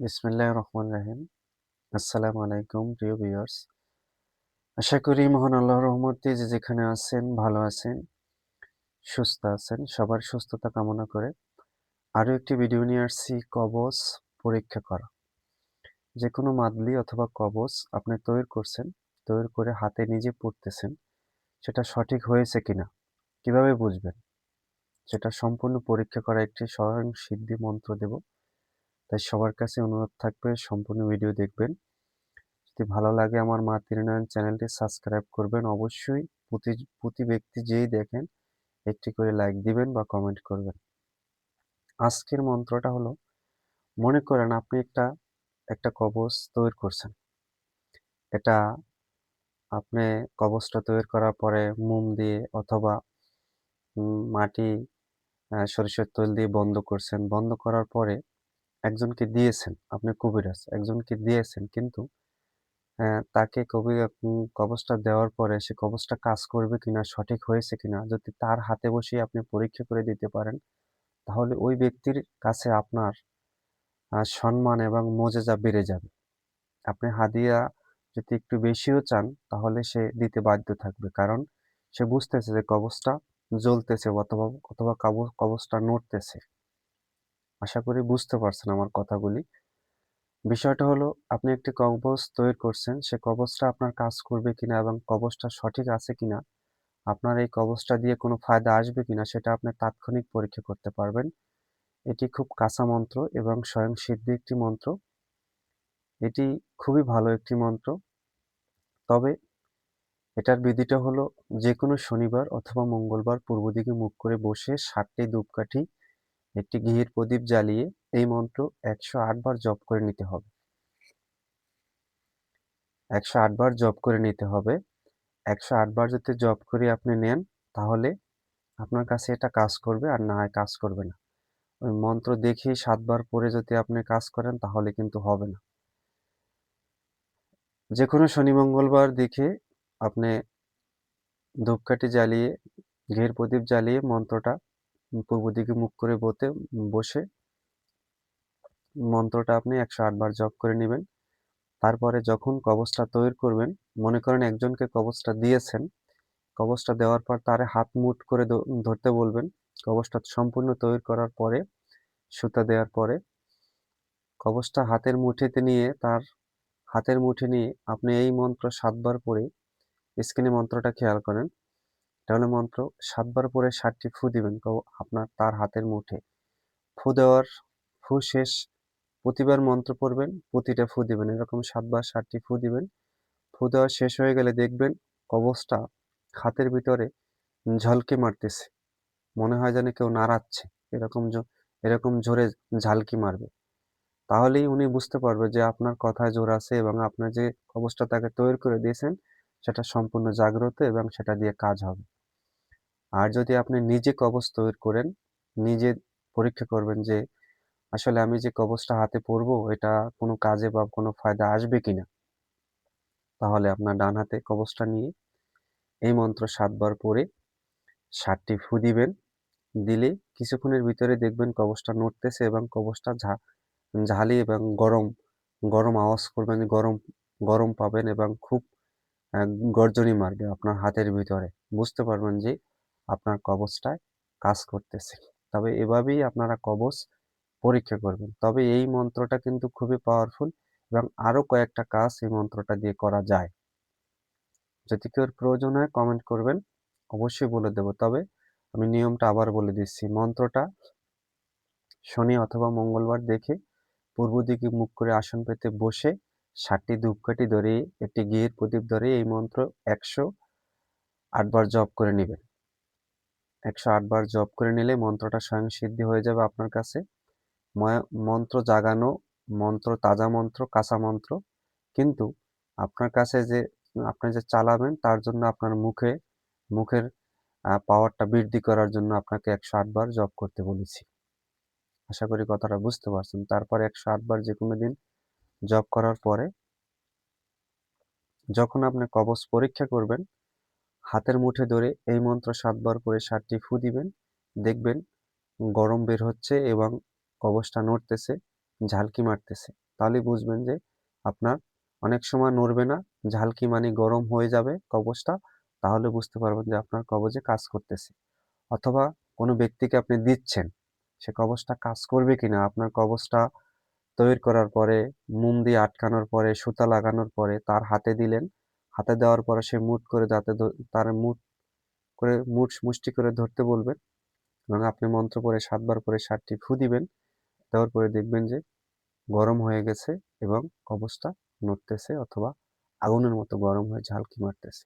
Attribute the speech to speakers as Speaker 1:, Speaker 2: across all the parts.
Speaker 1: বিসমিল্লাহ রহমান রাহিম। আসসালামু আলাইকুম, প্রিয় ভিউয়ার্স। আশা করি মহান আল্লাহ রহমতে যে যেখানে আছেন, ভালো আছেন, সুস্থ আছেন, সবার সুস্থতা কামনা করে আরও একটি ভিডিও নিয়ে আসছি কবচ পরীক্ষা করা। যে কোনো মাদলি অথবা কবচ আপনি তৈরি করছেন, তৈরি করে হাতে নিজে পড়তেছেন, সেটা সঠিক হয়েছে কিনা, কীভাবে বুঝবেন? সেটা সম্পূর্ণ পরীক্ষা করা একটি স্বয়ং সিদ্ধি মন্ত্র দেব। তাই সবার কাছে অনুরোধ থাকবে সম্পূর্ণ ভিডিও দেখবেন। যদি ভালো লাগে আমার মা তিরনয়ন চ্যানেলটি সাবস্ক্রাইব করবেন অবশ্যই। প্রতি প্রতি ব্যক্তি যেই দেখেন, একটি করে লাইক দিবেন বা কমেন্ট করবেন। আজকের মন্ত্রটা হলো, মনে করেন আপনি একটা একটা কবচ তৈরি করছেন। এটা আপনি কবচটা তৈরি করার পরে মোম দিয়ে অথবা মাটি সরিষার তেল দিয়ে বন্ধ করছেন। বন্ধ করার পরে একজনকে দিয়েছেন, আপনি কবিরাজ, একজনকে দিয়েছেন কিন্তু তাকে কবি কবচটা দেওয়ার পরে সে কবচটা কাজ করবে কিনা, সঠিক হয়েছে কিনা, যদি তার হাতে বসিয়ে আপনি পরীক্ষা করে দিতে পারেন, তাহলে ওই ব্যক্তির কাছে আপনার সম্মান এবং মজেজা বেড়ে যাবে। আপনি হাদিয়া যদি একটু বেশিও চান, তাহলে সে দিতে বাধ্য থাকবে, কারণ সে বুঝতেছে যে কবচটা জ্বলতেছে অথবা অথবা কবচটা নড়তেছে। আশা করি বুঝতে পারছেন আমার কথাগুলি। বিষয়টা হলো, আপনি একটি কবচ তৈরি করছেন, সে কবচটা আপনার কাজ করবে কিনা এবং কবচটা সঠিক আছে কিনা, আপনার এই কবচটা দিয়ে কোনো ফায়দা আসবে কিনা, সেটা আপনি তাৎক্ষণিক পরীক্ষা করতে পারবেন। এটি খুব কাঁচা মন্ত্র এবং স্বয়ং সিদ্ধি একটি মন্ত্র। এটি খুবই ভালো একটি মন্ত্র। তবে এটার বিধিটা হলো যে কোনো শনিবার অথবা মঙ্গলবার পূর্ব দিকে মুখ করে বসে ষাটটি ধূপকাঠি একটি ঘিয়ের প্রদীপ জ্বালিয়ে এই মন্ত্র একশো আট বার জপ করে নিতে হবে। একশো আট বার জপ করে নিতে হবে। একশো আট বার যদি জপ করে আপনি নেন, তাহলে আপনার কাছে এটা কাজ করবে আর না, কাজ করবে না। ওই মন্ত্র দেখে সাতবার পরে যদি আপনি কাজ করেন, তাহলে কিন্তু হবে না। যে কোনো শনি মঙ্গলবার দেখে আপনি ধূপকাঠি জ্বালিয়ে ঘের প্রদীপ জ্বালিয়ে মন্ত্রটা পূর্ব দিকে মুখ করে বতে, বসে মন্ত্রটা আপনি একশো আটবার জপ করে নেবেন। তারপরে যখন কবচটা তৈরি করবেন, মনে করেন একজনকে কবচটা দিয়েছেন, কবচটা দেওয়ার পর তার হাত মুট করে ধরতে বলবেন। কবচটা সম্পূর্ণ তৈরি করার পরে, সুতা দেওয়ার পরে কবচটা হাতের মুঠিতে নিয়ে তার হাতের মুঠি নিয়ে আপনি এই মন্ত্র সাতবার পরে স্ক্রিনে মন্ত্রটা খেয়াল করেন। তাহলে মন্ত্র, সাতবার পরে ষাটটি ফু দিবেন। আপনার তার হাতের মুঠে। ফু দেওয়ার ফু শেষ। প্রতিবার মন্ত্র পড়বেন, প্রতিটা ফু দিবেন। এরকম সাতবার ষাটটি ফু দিবেন। ফু দেওয়া শেষ হয়ে গেলে দেখবেন কবচটা হাতের ভিতরে ঝলকি মারতেছে। মনে হয় যেন কেউ নাড়াচ্ছে। এরকম এরকম জোরে ঝালকি মারবে। তাহলেই উনি বুঝতে পারবে যে আপনার কথায় জোর আছে এবং আপনার যে কবচটা তাকে তৈরি করে দিয়েছেন, সেটা সম্পূর্ণ জাগ্রত এবং সেটা দিয়ে কাজ হবে। আর যদি আপনি নিজে কবচ তৈরি করেন, নিজে পরীক্ষা করবেন যে, আসলে আমি যে কবচটা হাতে পরবো, এটা কোনো কাজে বা কোনো ফায়দা আসবে কি না তাহলে আপনার ডান হাতে কবচটা নিয়ে এই মন্ত্র সাতবার পরে ষাটটি ফু দিবেন। দিলে কিছুক্ষণের ভিতরে দেখবেন কবচটা নড়তেছে এবং কবচটা ঝা, ঝালি এবং গরম গরম আওয়াজ করবেন, গরম গরম পাবেন এবং খুব গর্জনি মারবে আপনার হাতের ভিতরে। বুঝতে পারবেন যে আপনার কবচটায় কাজ করতেছে। তবে এভাবেই আপনারা কবচ পরীক্ষা করবেন। তবে এই মন্ত্রটা কিন্তু খুবই পাওয়ারফুল এবং আরও কয়েকটা কাজ এই মন্ত্রটা দিয়ে করা যায়। যদি কেউ প্রয়োজন হয় কমেন্ট করবেন, অবশ্যই বলে দেব। তবে আমি নিয়মটা আবার বলে দিচ্ছি, মন্ত্রটা শনি অথবা মঙ্গলবার দেখে পূর্ব দিকে মুখ করে আসন পেতে বসে ষাটটি ধূপকাঠি ধরে, একটি ঘিয়ের প্রদীপ ধরে এই মন্ত্র একশো আটবার জপ করে নেবেন। একশো আটবার জপ করে নিলে মন্ত্রটা স্বয়ং সিদ্ধি হয়ে যাবে আপনার কাছে। মন্ত্র জাগানো, মন্ত্র তাজা মন্ত্র, কাঁচা মন্ত্র। কিন্তু আপনার কাছে যে, আপনি যে চালাবেন তার জন্য আপনার মুখে, মুখের পাওয়ারটা বৃদ্ধি করার জন্য আপনাকে একশো আটবার জপ করতে বলেছি। আশা করি কথাটা বুঝতে পারছেন। তারপর একশো আটবার যে কোনো দিন জব করার পরে যখন আপনি কবচ পরীক্ষা করবেন হাতের মুঠে ধরে এই মন্ত্র সাতবার করে ষাটটি ফু দিবেন। দেখবেন গরম বের হচ্ছে এবং কবচটা নড়তেছে, ঝালকি মারতেছে। তাহলে বুঝবেন যে আপনার অনেক সময় নড়বে না, ঝালকি মানে গরম হয়ে যাবে কবচটা, তাহলে বুঝতে পারবেন যে আপনার কবজে কাজ করতেছে। অথবা কোনো ব্যক্তিকে আপনি দিচ্ছেন, সে কবচটা কাজ করবে কিনা, আপনার কবচটা তৈরি করার পরে, মোম দিয়ে আটকানোর পরে, সুতা লাগানোর পরে তার হাতে দিলেন হাতে দেওয়ার পরে সে মুট করে যাতে তার মুট করে মুঠ মুষ্টি করে ধরতে বলবেন। এবং আপনি মন্ত্র পরে সাতবার করে সাতটি ফু দিবেন। দেওয়ার পরে দেখবেন যে গরম হয়ে গেছে এবং কবচটা নড়তেছে অথবা আগুনের মতো গরম হয়ে ঝালকি মারতেছে।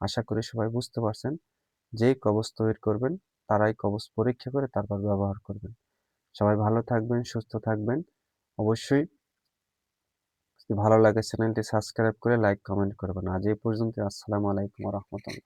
Speaker 1: আশা করি সবাই বুঝতে পারছেন। যেই কবচ তৈরি করবেন, তারাই কবচ পরীক্ষা করে তারপর ব্যবহার করবেন। সবাই ভালো থাকবেন, সুস্থ থাকবেন। অবশ্যই ভালো লাগে চ্যানেলটি সাবস্ক্রাইব করে লাইক কমেন্ট করবেন। আজ এই পর্যন্ত আসসালামু আলাইকুম রহমতুল্লাহ।